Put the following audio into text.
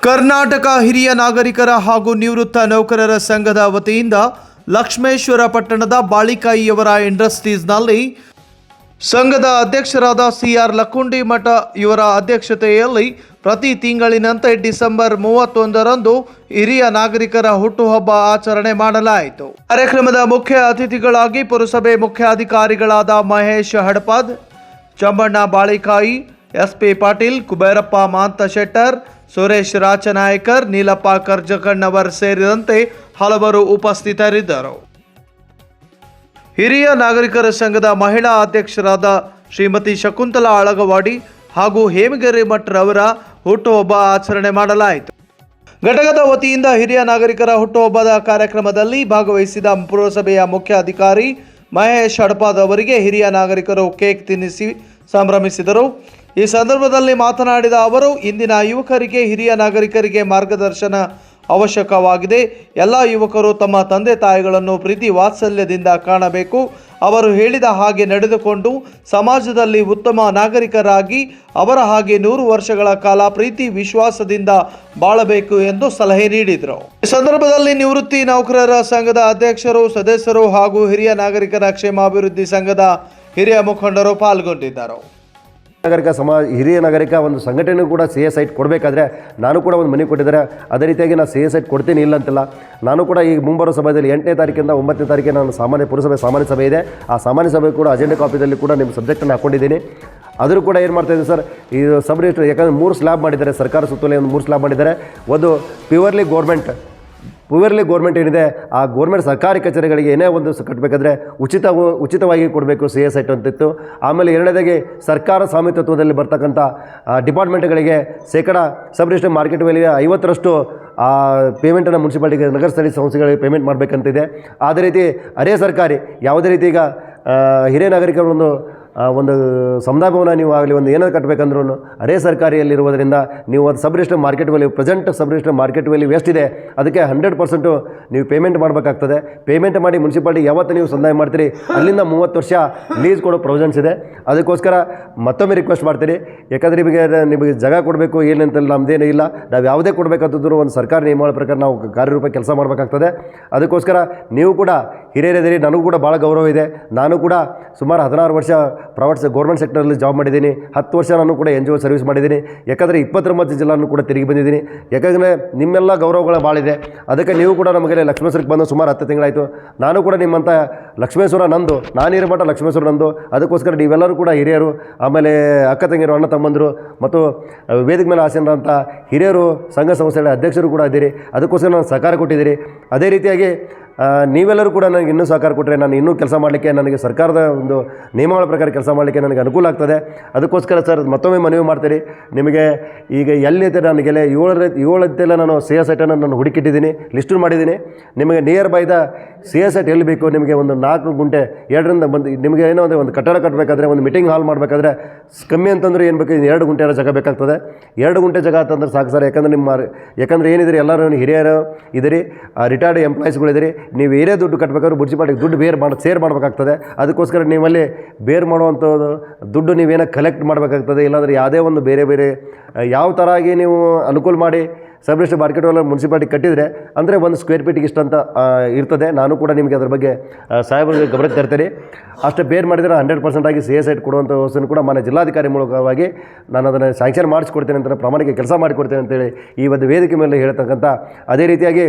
ಕರ್ನಾಟಕ ಹಿರಿಯ ನಾಗರಿಕರ ಹಾಗೂ ನಿವೃತ್ತ ನೌಕರರ ಸಂಘದ ವತಿಯಿಂದ ಲಕ್ಷ್ಮೇಶ್ವರ ಪಟ್ಟಣದ ಬಾಳಿಕಾಯಿಯವರ ಇಂಡಸ್ಟ್ರೀಸ್ನಲ್ಲಿ ಸಂಘದ ಅಧ್ಯಕ್ಷರಾದ ಸಿಆರ್ ಲಕ್ಕುಂಡಿ ಮಠ ಇವರ ಅಧ್ಯಕ್ಷತೆಯಲ್ಲಿ ಪ್ರತಿ ತಿಂಗಳಿನಂತೆ ಡಿಸೆಂಬರ್ ಮೂವತ್ತೊಂದರಂದು ಹಿರಿಯ ನಾಗರಿಕರ ಹುಟ್ಟುಹಬ್ಬ ಆಚರಣೆ ಮಾಡಲಾಯಿತು. ಕಾರ್ಯಕ್ರಮದ ಮುಖ್ಯ ಅತಿಥಿಗಳಾಗಿ ಪುರಸಭೆ ಮುಖ್ಯಾಧಿಕಾರಿಗಳಾದ ಮಹೇಶ್ ಹಡಪದ್, ಚಂಬಣ್ಣ ಬಾಳಿಕಾಯಿ ಎಸ್ ಪಿ ಪಾಟೀಲ್, ಕುಬೇರಪ್ಪ ಮಾಂತ ಶೆಟ್ಟರ್ ಸುರೇಶ್ ರಾಚನಾಯಕರ್ ನೀಲಪ್ಪ ಕರ್ಜಕಣ್ಣವರ್ ಸೇರಿದಂತೆ ಹಲವರು ಉಪಸ್ಥಿತರಿದ್ದರು. ಹಿರಿಯ ನಾಗರಿಕರ ಸಂಘದ ಮಹಿಳಾ ಅಧ್ಯಕ್ಷರಾದ ಶ್ರೀಮತಿ ಶಕುಂತಲಾ ಅಳಗವಾಡಿ ಹಾಗೂ ಹೇಮಗಿರಿ ಮಠರವರ ಹುಟ್ಟುಹಬ್ಬ ಆಚರಣೆ ಮಾಡಲಾಯಿತು. ಘಟಕದ ವತಿಯಿಂದ ಹಿರಿಯ ನಾಗರಿಕರ ಹುಟ್ಟುಹಬ್ಬದ ಕಾರ್ಯಕ್ರಮದಲ್ಲಿ ಭಾಗವಹಿಸಿದ ಪುರಸಭೆಯ ಮುಖ್ಯ ಅಧಿಕಾರಿ ಮಹೇಶ್ ಹಡಪಾದ್ ಅವರಿಗೆ ಹಿರಿಯ ನಾಗರಿಕರು ಕೇಕ್ ತಿನ್ನಿಸಿ ಸಂಭ್ರಮಿಸಿದರು. ಈ ಸಂದರ್ಭದಲ್ಲಿ ಮಾತನಾಡಿದ ಅವರು, ಇಂದಿನ ಯುವಕರಿಗೆ, ಹಿರಿಯ ನಾಗರಿಕರಿಗೆ ಮಾರ್ಗದರ್ಶನ ಅವಶ್ಯಕವಾಗಿದೆ. ಎಲ್ಲ ಯುವಕರು ತಮ್ಮ ತಂದೆ ತಾಯಿಗಳನ್ನು ಪ್ರೀತಿ ವಾತ್ಸಲ್ಯದಿಂದ ಕಾಣಬೇಕು. ಅವರು ಹೇಳಿದ ಹಾಗೆ ನಡೆದುಕೊಂಡು ಸಮಾಜದಲ್ಲಿ ಉತ್ತಮ ನಾಗರಿಕರಾಗಿ ಅವರ ಹಾಗೆ ನೂರು ವರ್ಷಗಳ ಕಾಲ ಪ್ರೀತಿ ವಿಶ್ವಾಸದಿಂದ ಬಾಳಬೇಕು ಎಂದು ಸಲಹೆ ನೀಡಿದರು. ಈ ಸಂದರ್ಭದಲ್ಲಿ ನಿವೃತ್ತಿ ನೌಕರರ ಸಂಘದ ಅಧ್ಯಕ್ಷರು, ಸದಸ್ಯರು ಹಾಗೂ ಹಿರಿಯ ನಾಗರಿಕರ ಕ್ಷೇಮಾಭಿವೃದ್ಧಿ ಸಂಘದ ಹಿರಿಯ ಮುಖಂಡರು ಪಾಲ್ಗೊಂಡಿದ್ದರು. ನಾಗರಿಕ ಸಮಾಜ, ಹಿರಿಯ ನಾಗರಿಕ ಒಂದು ಸಂಘಟನೆ ಕೂಡ ಸಿ ಎಸ್ ಐಟ್ ಕೊಡಬೇಕಾದ್ರೆ ನಾನು ಕೂಡ ಒಂದು ಮನೆ ಕೊಟ್ಟಿದ್ದಾರೆ. ಅದೇ ರೀತಿಯಾಗಿ ನಾನು ಸಿ ಎಸ್ ಐಟ್ ಕೊಡ್ತೀನಿ ಇಲ್ಲ ಅಂತಲ್ಲ. ನಾನು ಕೂಡ ಈ ಮುಂಬರುವ ಸಭೆಯಲ್ಲಿ ಎಂಟನೇ ತಾರೀಕಿಂದ ಒಂಬತ್ತನೇ ತಾರೀಕಿಗೆ ನಾನು ಸಾಮಾನ್ಯ ಪುರಸಭೆ, ಸಾಮಾನ್ಯ ಸಭೆ ಇದೆ. ಆ ಸಾಮಾನ್ಯ ಸಭೆ ಕೂಡ ಅಜೆಂಡಾ ಕಾಪಿದಲ್ಲಿ ಕೂಡ ನಿಮ್ಮ ಸಬ್ಜೆಕ್ಟನ್ನು ಹಾಕೊಂಡಿದ್ದೀನಿ. ಆದರೂ ಕೂಡ ಏನು ಮಾಡ್ತಾ ಇದ್ದೀನಿ ಸರ್ ಈ ಸಬ್ ರಿಜಿಸ್ಟರ್ ಯಾಕಂದರೆ ಮೂರು ಸ್ಲ್ಯಾಬ್ ಮಾಡಿದ್ದಾರೆ. ಸರ್ಕಾರ ಸುತ್ತಲೇ ಒಂದು ಮೂರು ಸ್ಲ್ಯಾಬ್ ಮಾಡಿದ್ದಾರೆ. ಒಂದು ಪ್ಯೂರ್ಲಿ ಗೋರ್ಮೆಂಟ್ ಪ್ಯೂರ್ಲಿ ಗೋರ್ಮೆಂಟ್ ಏನಿದೆ, ಆ ಗೋರ್ಮೆಂಟ್ ಸರ್ಕಾರಿ ಕಚೇರಿಗಳಿಗೆ ಏನೇ ಒಂದು ಕಟ್ಟಬೇಕಾದ್ರೆ ಉಚಿತ ಉಚಿತವಾಗಿ ಕೊಡಬೇಕು ಸಿ ಎಸ್ ಐಟ್ ಅಂತಿತ್ತು. ಆಮೇಲೆ ಎರಡನೇದಾಗಿ ಸರ್ಕಾರ ಸ್ವಾಮಿತ್ವದಲ್ಲಿ ಬರ್ತಕ್ಕಂಥ ಡಿಪಾರ್ಟ್ಮೆಂಟ್ಗಳಿಗೆ ಶೇಕಡ ಸಬ್ ರಿಜಿಸ್ಟರ್ ಮಾರ್ಕೆಟ್ ಮೇಲೆ ಐವತ್ತರಷ್ಟು, ಆ ಪೇಮೆಂಟನ್ನು ಮುನ್ಸಿಪಾಲಿಟಿಗೆ ನಗರ ಸ್ಥಳೀಯ ಸಂಸ್ಥೆಗಳಿಗೆ ಪೇಮೆಂಟ್ ಮಾಡಬೇಕಂತಿದೆ. ಅದೇ ರೀತಿ ಅರೆ ಸರ್ಕಾರಿ, ಯಾವುದೇ ರೀತಿ ಈಗ ಹಿರಿಯ ನಾಗರಿಕರ ಒಂದು ಒಂದು ಸಮುದಾಯ ನೀವು ಆಗಲಿ, ಒಂದು ಏನಾದ್ರು ಕಟ್ಟಬೇಕಂದ್ರೂ ಅರೆ ಸರ್ಕಾರಿಯಲ್ಲಿರುವುದರಿಂದ ನೀವು ಅದು sub register market value present sub register market value ಎಷ್ಟಿದೆ ಅದಕ್ಕೆ ಹಂಡ್ರೆಡ್ ಪರ್ಸೆಂಟು ನೀವು ಪೇಮೆಂಟ್ ಮಾಡಬೇಕಾಗ್ತದೆ. ಪೇಮೆಂಟ್ ಮಾಡಿ ಮುನ್ಸಿಪಾಲ್ಟಿ ಯಾವತ್ತು ನೀವು ಸಂದಾಯ ಮಾಡ್ತೀರಿ, ಅಲ್ಲಿಂದ ಮೂವತ್ತು ವರ್ಷ ಲೀಸ್ ಕೊಡೋ ಪ್ರೊವಿಷನ್ಸ್ ಇದೆ. ಅದಕ್ಕೋಸ್ಕರ ಮತ್ತೊಮ್ಮೆ ರಿಕ್ವೆಸ್ಟ್ ಮಾಡ್ತೀರಿ ಯಾಕಂದರೆ ನಿಮಗೆ ನಿಮಗೆ ಜಾಗ ಕೊಡಬೇಕು ಏನಂತ ನಮ್ಮದೇನೂ ಇಲ್ಲ. ನಾವು ಯಾವುದೇ ಕೊಡಬೇಕಂತಂದ್ರೂ ಒಂದು ಸರ್ಕಾರ ನಿಯಮಗಳ ಪ್ರಕಾರ ನಾವು ಕಾರ್ಯರೂಪ ಕೆಲಸ ಮಾಡಬೇಕಾಗ್ತದೆ. ಅದಕ್ಕೋಸ್ಕರ ನೀವು ಕೂಡ ಹಿರಿಯರಿದ್ದೀರಿ ನನಗೂ ಕೂಡ ಭಾಳ ಗೌರವ ಇದೆ. ನಾನು ಕೂಡ ಸುಮಾರು ಹದಿನಾರು ವರ್ಷ ಪ್ರೈವೇಟ್ ಗೌರ್ಮೆಂಟ್ ಸೆಕ್ಟರಲ್ಲಿ ಜಾಬ್ ಮಾಡಿದ್ದೀನಿ. ಹತ್ತು ವರ್ಷ ನಾನು ಕೂಡ ಎನ್ ಜಿ ಒ ಸರ್ವಿಸ್ ಮಾಡಿದ್ದೀನಿ. ಯಾಕಂದರೆ ಇಪ್ಪತ್ತೊಂಬತ್ತು ಜಿಲ್ಲಾನು ಕೂಡ ತಿರುಗಿ ಬಂದಿದ್ದೀನಿ. ಯಾಕಂದರೆ ನಿಮ್ಮೆಲ್ಲ ಗೌರವಗಳ ಭಾಳ ಇದೆ. ಅದಕ್ಕೆ ನೀವು ಕೂಡ ನಮಗೆ ಲಕ್ಷ್ಮೇಶ್ವರಕ್ಕೆ ಬಂದು ಸುಮಾರು ಹತ್ತು ತಿಂಗಳಾಯಿತು. ನಾನು ಕೂಡ ನಿಮ್ಮಂಥ ಲಕ್ಷ್ಮೇಶ್ವರ ನಂದು ನಾನಿರೋ ಮಠ ಲಕ್ಷ್ಮೇಶ್ವರ ನಂದು. ಅದಕ್ಕೋಸ್ಕರ ನೀವೆಲ್ಲರೂ ಕೂಡ ಹಿರಿಯರು, ಆಮೇಲೆ ಅಕ್ಕ ತಂಗಿಯರು, ಅಣ್ಣ ತಮ್ಮಂದರು, ಮತ್ತು ವೇದಿಕೆ ಮೇಲೆ ಆಸೀನರಂಥ ಹಿರಿಯರು, ಸಂಘ ಸಂಸ್ಥೆಗಳ ಅಧ್ಯಕ್ಷರು ಕೂಡ ಇದ್ದೀರಿ. ಅದಕ್ಕೋಸ್ಕರ ನಾನು ಸಹಕಾರ ಕೊಟ್ಟಿದ್ದೀರಿ. ಅದೇ ರೀತಿಯಾಗಿ ನೀವೆಲ್ಲರೂ ಕೂಡ ನನಗೆ ಇನ್ನೂ ಸಹಕಾರ ಕೊಟ್ಟರೆ ನಾನು ಇನ್ನೂ ಕೆಲಸ ಮಾಡಲಿಕ್ಕೆ ನನಗೆ ಸರ್ಕಾರದ ಒಂದು ನಿಯಮಗಳ ಪ್ರಕಾರ ಕೆಲಸ ಮಾಡಲಿಕ್ಕೆ ನನಗೆ ಅನುಕೂಲ ಆಗ್ತದೆ. ಅದಕ್ಕೋಸ್ಕರ ಸರ್, ಮತ್ತೊಮ್ಮೆ ಮನವಿ ಮಾಡ್ತೀರಿ ನಿಮಗೆ ಈಗ ಎಲ್ಲಿದೆ ನನಗೆಲ್ಲ ಏಳರ ಏಳತ್ತೆಲ್ಲ ನಾನು ಸಿ ಎಸ್ ಐಟನ್ನು ನಾನು ಹುಡುಕಿಟ್ಟಿದ್ದೀನಿ ಲಿಸ್ಟು ಮಾಡಿದ್ದೀನಿ. ನಿಮಗೆ nearby the C S ಐಟ್ ಎಲ್ಲಿ ಬೇಕು, ನಿಮಗೆ ಒಂದು ನಾಲ್ಕು ಗುಂಟೆ, ಎರಡರಿಂದ ಬಂದು ನಿಮಗೆ ಏನೋ ಒಂದು ಕಟ್ಟಡ ಕಟ್ಟಬೇಕಾದ್ರೆ, ಒಂದು ಮೀಟಿಂಗ್ ಹಾಲ್ ಮಾಡಬೇಕಾದ್ರೆ ಕಮ್ಮಿ ಅಂತಂದ್ರೆ ಏನು ಬೇಕು? ಎರಡು ಗುಂಟೆ ಜಾಗ ಬೇಕಾಗ್ತದೆ. ಎರಡು ಗುಂಟೆ ಜಾಗ ಅಂತಂದ್ರೆ ಸಾಕು ಸರ್. ಯಾಕಂದ್ರೆ ನಿಮ್ಮ ಯಾಕಂದ್ರೆ ಏನಿದ್ರಿ ಎಲ್ಲರೂ ಹಿರಿಯರು ಇದ್ದೀರಿ ರಿಟೈರ್ಡ್ ಎಂಪ್ಲಾಯೀಸ್ಗಳಿದ್ದೀರಿ ನೀವು ಏನೇ ದುಡ್ಡು ಕಟ್ಟಬೇಕಾದ್ರೆ ಮುನ್ಸಿಪಾಲ್ಟಿಗೆ ದುಡ್ಡು ಬೇರ್ ಮಾಡಿ ಸೇರ್ ಮಾಡಬೇಕಾಗ್ತದೆ. ಅದಕ್ಕೋಸ್ಕರ ನೀವಲ್ಲಿ ಬೇರ್ ಮಾಡುವಂಥದ್ದು ದುಡ್ಡು ನೀವೇನೋ ಕಲೆಕ್ಟ್ ಮಾಡಬೇಕಾಗ್ತದೆ. ಇಲ್ಲಾಂದರೆ ಯಾವುದೇ ಒಂದು ಬೇರೆ ಬೇರೆ ಯಾವ ಥರ ಆಗಿ ನೀವು ಅನುಕೂಲ ಮಾಡಿ sub register market value municipality ಕಟ್ಟಿದರೆ, ಅಂದರೆ ಒಂದು ಸ್ಕ್ವೇರ್ ಫೀಟಿಗೆ ಇಷ್ಟು ಅಂತ ಇರ್ತದೆ. ನಾನು ಕೂಡ ನಿಮಗೆ ಅದ್ರ ಬಗ್ಗೆ ಸಾಹೇಬರಿಗೆ ಗಮನಕ್ಕೆ ತರ್ತೀನಿ. ಅಷ್ಟು ಬೇರ್ ಮಾಡಿದರೆ ಹಂಡ್ರೆಡ್ ಪರ್ಸೆಂಟಾಗಿ ಸಿ ಎಸ್ ಐಟ್ ಕೊಡುವಂಥ ವ್ಯವಸ್ಥೆಯನ್ನು ಕೂಡ ಮನೆ ಜಿಲ್ಲಾಧಿಕಾರಿ ಮೂಲಕವಾಗಿ ನಾನು ಅದನ್ನು ಸ್ಯಾಂಕ್ಷನ್ ಮಾಡಿಸ್ಕೊಡ್ತೇನೆ ಅಂತ, ಪ್ರಾಮಾಣಿಕ ಕೆಲಸ ಮಾಡಿಕೊಡ್ತೇನೆ ಅಂತೇಳಿ ಈ ಒಂದು ವೇದಿಕೆ ಮೇಲೆ ಹೇಳ್ತಕ್ಕಂಥ ಅದೇ ರೀತಿಯಾಗಿ